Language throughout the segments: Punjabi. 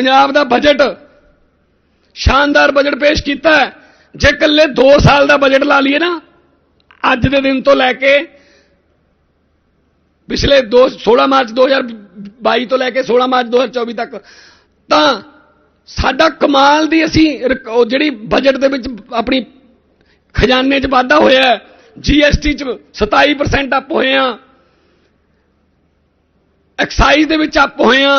ਪੰਜਾਬ ਦਾ ਬਜਟ ਸ਼ਾਨਦਾਰ ਬਜਟ ਪੇਸ਼ ਕੀਤਾ ਹੈ। ਜੇ ਇਕੱਲੇ 2 ਸਾਲ ਦਾ ਬਜਟ ਲਾ ਲਈਏ ਨਾ, ਅੱਜ ਦੇ ਦਿਨ ਤੋਂ ਲੈ ਕੇ ਪਿਛਲੇ 2 16 ਮਾਰਚ 2022 ਤੋਂ ਲੈ ਕੇ 16 ਮਾਰਚ 2024 ਤੱਕ, ਤਾਂ ਸਾਡਾ ਕਮਾਲ ਦੀ ਅਸੀਂ ਜਿਹੜੀ ਬਜਟ ਦੇ ਵਿੱਚ ਆਪਣੀ ਖਜ਼ਾਨੇ 'ਚ ਵਾਧਾ ਹੋਇਆ ਹੈ ਜੀਐਸਟੀ 'ਚ 27% ਅਪ ਹੋਏ ਆ ਐਕਸਾਈਜ਼ ਦੇ ਵਿੱਚ ਅਪ ਹੋਏ ਆ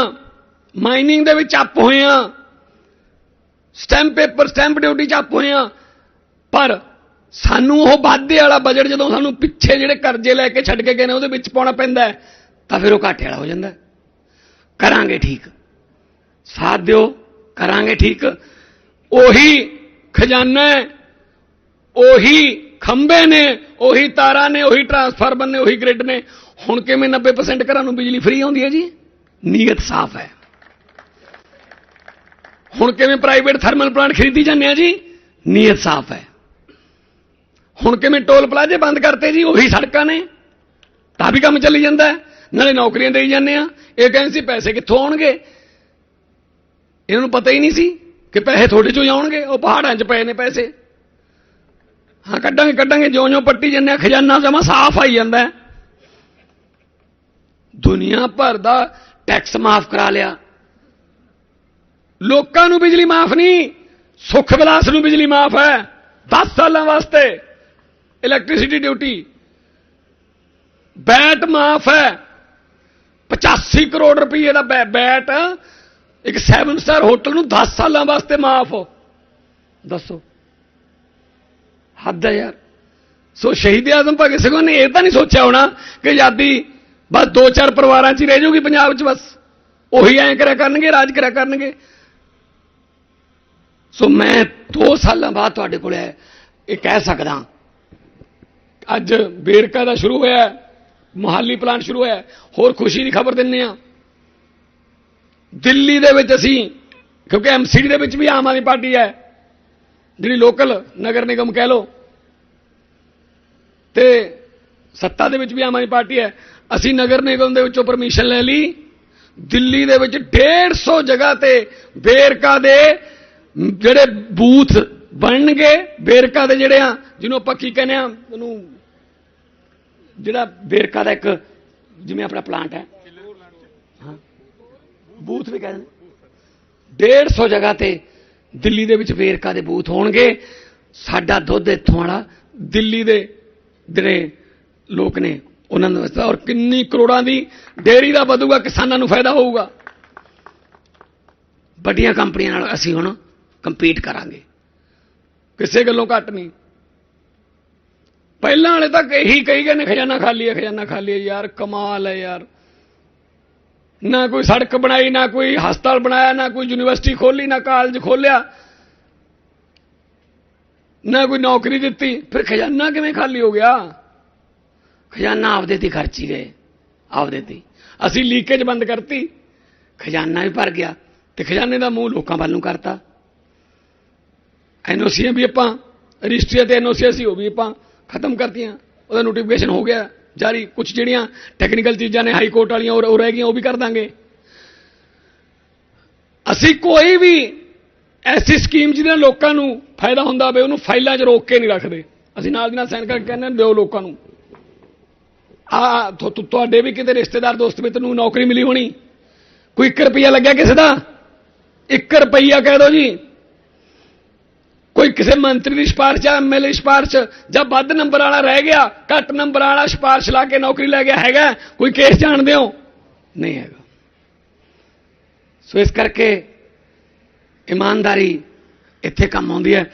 ਮਾਈਨਿੰਗ ਦੇ ਵਿੱਚ ਅੱਪ ਹੋਏ ਆ। ਸਟੈਂਪ ਪੇਪਰ, ਸਟੈਂਪ ਡਿਊਟੀ 'ਚ ਅੱਪ ਹੋਏ ਆ। ਪਰ ਸਾਨੂੰ ਉਹ ਵਾਧੇ ਵਾਲਾ ਬਜਟ ਜਦੋਂ ਸਾਨੂੰ ਪਿੱਛੇ ਜਿਹੜੇ ਕਰਜ਼ੇ ਲੈ ਕੇ ਛੱਡ ਕੇ ਗਏ ਨੇ, ਉਹਦੇ ਵਿੱਚ ਪਾਉਣਾ ਪੈਂਦਾ ਤਾਂ ਫਿਰ ਉਹ ਘਾਟੇ ਵਾਲਾ ਹੋ ਜਾਂਦਾ ਕਰਾਂਗੇ ਠੀਕ। ਸਾਥ ਦਿਓ, ਕਰਾਂਗੇ ਠੀਕ। ਉਹੀ ਖਜ਼ਾਨਾ ਉਹੀ ਖੰਬੇ ਨੇ, ਉਹੀ ਤਾਰਾਂ ਨੇ, ਉਹੀ ਟਰਾਂਸਫਾਰਮਰ ਨੇ, ਉਹੀ ਗ੍ਰਿਡ ਨੇ। ਹੁਣ ਕਿਵੇਂ 90% ਘਰਾਂ ਨੂੰ ਬਿਜਲੀ ਫ੍ਰੀ ਆਉਂਦੀ ਹੈ ਜੀ? ਨੀਅਤ ਸਾਫ਼ ਹੈ। ਹੁਣ ਕਿਵੇਂ ਪ੍ਰਾਈਵੇਟ ਥਰਮਲ ਪਲਾਂਟ ਖਰੀਦੀ ਜਾਂਦੇ ਆ ਜੀ? ਨੀਅਤ ਸਾਫ਼ ਹੈ। ਹੁਣ ਕਿਵੇਂ ਟੋਲ ਪਲਾਜ਼ੇ ਬੰਦ ਕਰਤੇ ਜੀ? ਉਹੀ ਸੜਕਾਂ ਨੇ। ਤਾਂ ਵੀ ਕੰਮ ਚੱਲੀ ਜਾਂਦਾ ਨਾਲੇ ਨੌਕਰੀਆਂ ਦੇਈ ਜਾਂਦੇ ਆ। ਇਹ ਕਹਿੰਦੇ ਸੀ ਪੈਸੇ ਕਿੱਥੋਂ ਆਉਣਗੇ? ਇਹਨਾਂ ਨੂੰ ਪਤਾ ਹੀ ਨਹੀਂ ਸੀ ਕਿ ਪੈਸੇ ਤੁਹਾਡੇ ਚੋਂ ਹੀ ਆਉਣਗੇ। ਉਹ ਪਹਾੜਾਂ 'ਚ ਪਏ ਨੇ ਪੈਸੇ। ਹਾਂ, ਕੱਢਾਂਗੇ ਕੱਢਾਂਗੇ। ਜਿਉਂ-ਜਿਉਂ ਪੱਟੀ ਜੰਨੇ ਖਜ਼ਾਨਾ ਜਮਾ ਸਾਫ਼ ਆਈ ਜਾਂਦਾ ਹੈ। ਦੁਨੀਆ ਭਰ ਦਾ ਟੈਕਸ ਮਾਫ ਕਰਾ ਲਿਆ। ਲੋਕਾਂ ਨੂੰ ਬਿਜਲੀ ਮਾਫ ਨਹੀਂ, ਸੁੱਖ ਵਿਲਾਸ ਨੂੰ ਬਿਜਲੀ ਮਾਫ ਹੈ। 10 ਸਾਲਾਂ ਵਾਸਤੇ ਇਲੈਕਟ੍ਰਿਸਿਟੀ ਡਿਊਟੀ ਬੈਟ ਮਾਫ ਹੈ। 85 ਕਰੋੜ ਰੁਪਏ ਦਾ ਬੈ- ਬੈਟ ਇੱਕ 7 ਸਟਾਰ ਹੋਟਲ ਨੂੰ 10 ਸਾਲਾਂ ਵਾਸਤੇ ਮਾਫ। ਦੱਸੋ। ਹੱਦ ਹੈ ਯਾਰ। ਸੋ ਸ਼ਹੀਦ ਆਜ਼ਮ ਭਗਤ ਸਿੰਘ ਨੇ ਇਹ ਤਾਂ ਨਹੀਂ ਸੋਚਿਆ ਹੋਣਾ ਕਿ ਆਜ਼ਾਦੀ ਬਸ ਦੋ ਚਾਰ ਪਰਿਵਾਰਾਂ 'ਚ ਹੀ ਰਹਿ ਜਾਊਗੀ ਪੰਜਾਬ 'ਚ ਬਸ। ਉਹੀ ਐਂ ਕਰਿਆ ਕਰਨਗੇ, ਰਾਜ ਕਰਿਆ ਕਰਨਗੇ। ਸੋ ਮੈਂ 2 ਸਾਲਾਂ ਬਾਅਦ ਤੁਹਾਡੇ ਕੋਲ ਹੈ ਇਹ ਕਹਿ ਸਕਦਾ ਅੱਜ ਬੇਰਕਾ ਦਾ ਸ਼ੁਰੂ ਹੋਇਆ ਹੈ, ਮੁਹਾਲੀ ਪਲਾਂਟ ਸ਼ੁਰੂ ਹੋਇਆ ਹੋਰ ਖੁਸ਼ੀ ਦੀ ਖਬਰ ਦਿੰਨੇ ਆ ਦਿੱਲੀ ਦੇ ਵਿੱਚ ਅਸੀਂ ਕਿਉਂਕਿ ਐਮਸੀਡੀ ਦੇ ਵਿੱਚ ਵੀ ਆਮ ਆਦਮੀ ਪਾਰਟੀ ਹੈ। ਜਿਹੜੀ ਲੋਕਲ ਨਗਰ ਨਿਗਮ ਕਹਿ ਲੋ ਤੇ ਸੱਤਾ ਦੇ ਵਿੱਚ ਵੀ ਆਮ ਆਦਮੀ ਪਾਰਟੀ ਹੈ। ਅਸੀਂ ਨਗਰ ਨਿਗਮ ਦੇ ਵਿੱਚੋਂ ਪਰਮਿਸ਼ਨ ਲੈ ਲਈ। ਦਿੱਲੀ ਦੇ ਵਿੱਚ 150 ਜਗ੍ਹਾ ਤੇ ਬੇਰਕਾ ਦੇ ਜਿਹੜੇ ਬੂਥ ਬਣਨਗੇ ਬੇਰਕਾ ਦੇ ਜਿਹੜੇ ਆ, ਜਿਹਨੂੰ ਆਪਾਂ ਕੀ ਕਹਿੰਦੇ ਆ, ਉਹਨੂੰ ਜਿਹੜਾ ਬੇਰਕਾ ਦਾ ਇੱਕ ਜਿਵੇਂ ਆਪਣਾ ਪਲਾਂਟ ਹੈ। ਹਾਂ। ਬੂਥ ਵੀ ਕਹਿੰਦੇ ਨੇ। 150 ਜਗ੍ਹਾ ਤੇ ਦਿੱਲੀ ਦੇ ਵਿੱਚ ਵੇਰਕਾ ਦੇ ਬੂਥ ਹੋਣਗੇ। ਸਾਡਾ ਦੁੱਧ ਇੱਥੋਂ ਵਾਲਾ ਦਿੱਲੀ ਦੇ ਜਿਹੜੇ ਲੋਕ ਨੇ, ਉਹਨਾਂ ਨੂੰ ਵਾਸਤੇ ਔਰ ਕਿੰਨੀ ਕਰੋੜਾਂ ਦੀ ਡੇਅਰੀ ਦਾ ਵਧੂਗਾ, ਕਿਸਾਨਾਂ ਨੂੰ ਫਾਇਦਾ ਹੋਊਗਾ। ਵੱਡੀਆਂ ਕੰਪਨੀਆਂ ਨਾਲ ਅਸੀਂ ਹੁਣ ਕੰਪੀਟ ਕਰਾਂਗੇ। ਕਿਸੇ ਗੱਲੋਂ ਘੱਟ ਨਹੀਂ। ਪਹਿਲਾਂ ਵਾਲੇ ਤਾਂ ਇਹੀ ਕਹੀ ਗਏ ਨੇ, ਖਜ਼ਾਨਾ ਖਾਲੀ ਹੈ, ਖਜ਼ਾਨਾ ਖਾਲੀ ਹੈ, ਯਾਰ ਕਮਾਲ ਹੈ ਯਾਰ। ਨਾ ਕੋਈ ਸੜਕ ਬਣਾਈ, ਨਾ ਕੋਈ ਹਸਪਤਾਲ ਬਣਾਇਆ, ਨਾ ਕੋਈ ਯੂਨੀਵਰਸਿਟੀ ਖੋਲੀ, ਨਾ ਕਾਲਜ ਖੋਲਿਆ, ਨਾ ਕੋਈ ਨੌਕਰੀ ਦਿੱਤੀ। ਫਿਰ ਖਜ਼ਾਨਾ ਕਿਵੇਂ ਖਾਲੀ ਹੋ ਗਿਆ? ਖਜ਼ਾਨਾ ਆਪਦੇ ਤੇ ਖਰਚੀ ਗਏ, ਆਪਦੇ ਤੇ ਅਸੀਂ ਲੀਕੇਜ ਬੰਦ ਕਰਤੀ, ਖਜ਼ਾਨਾ ਵੀ ਭਰ ਗਿਆ ਤੇ ਖਜ਼ਾਨੇ ਦਾ ਮੂੰਹ ਲੋਕਾਂ ਵੱਲ ਨੂੰ ਕਰਤਾ। ਐਨਓਸੀਆਂ ਵੀ ਆਪਾਂ ਰਜਿਸਟਰੀਆਂ ਤੇ ਐਨਓਸੀਆਂ ਸੀ, ਉਹ ਵੀ ਆਪਾਂ ਖਤਮ ਕਰਤੀਆਂ। ਉਹਦਾ ਨੋਟੀਫਿਕੇਸ਼ਨ ਹੋ ਗਿਆ, ਜਾਰੀ। ਕੁਝ ਜਿਹੜੀਆਂ ਟੈਕਨੀਕਲ ਚੀਜ਼ਾਂ ਨੇ ਹਾਈ ਕੋਰਟ ਵਾਲੀਆਂ, ਉਹ ਰਹਿ ਗਈਆਂ, ਉਹ ਵੀ ਕਰ ਦਾਂਗੇ। ਅਸੀਂ ਕੋਈ ਵੀ ਐਸੀ ਸਕੀਮ ਜਿਹਦੇ ਨਾਲ ਲੋਕਾਂ ਨੂੰ ਫਾਇਦਾ ਹੁੰਦਾ ਹੋਵੇ, ਉਹਨੂੰ ਫਾਈਲਾਂ 'ਚ ਰੋਕ ਕੇ ਨਹੀਂ ਰੱਖਦੇ। ਅਸੀਂ ਨਾਲ ਦੀ ਨਾਲ ਸਾਈਨ ਕਰਕੇ ਕਹਿੰਦੇ ਦਿਓ ਲੋਕਾਂ ਨੂੰ। ਆ ਤੁਹਾਡੇ ਵੀ ਕਿਤੇ ਰਿਸ਼ਤੇਦਾਰ, ਦੋਸਤ, ਮਿੱਤਰ ਨੂੰ ਨੌਕਰੀ ਮਿਲੀ ਹੋਣੀ। ਕੋਈ 1 ਰੁਪਿਆ ਲੱਗਿਆ ਕਿਸੇ ਦਾ? 1 ਰੁਪਈਆ ਕਹਿ ਦੋ ਜੀ। ਕੋਈ ਕਿਸੇ ਮੰਤਰੀ ਦੀ ਸਿਫਾਰਿਸ਼ ਜਾਂ ਐਮਐਲਏ ਸਿਫਾਰਿਸ਼ ਜਾਂ ਵੱਧ ਨੰਬਰ ਵਾਲਾ ਰਹਿ ਗਿਆ, ਘੱਟ ਨੰਬਰ ਵਾਲਾ ਸਿਫਾਰਿਸ਼ ਲਾ ਕੇ ਨੌਕਰੀ ਲੈ ਗਿਆ ਹੈਗਾ, ਕੋਈ ਕੇਸ ਜਾਣਦੇ ਹੋ? ਨਹੀਂ ਹੈਗਾ। ਸੋ ਇਸ ਕਰਕੇ ਇਮਾਨਦਾਰੀ ਇੱਥੇ ਕੰਮ ਆਉਂਦੀ ਹੈ।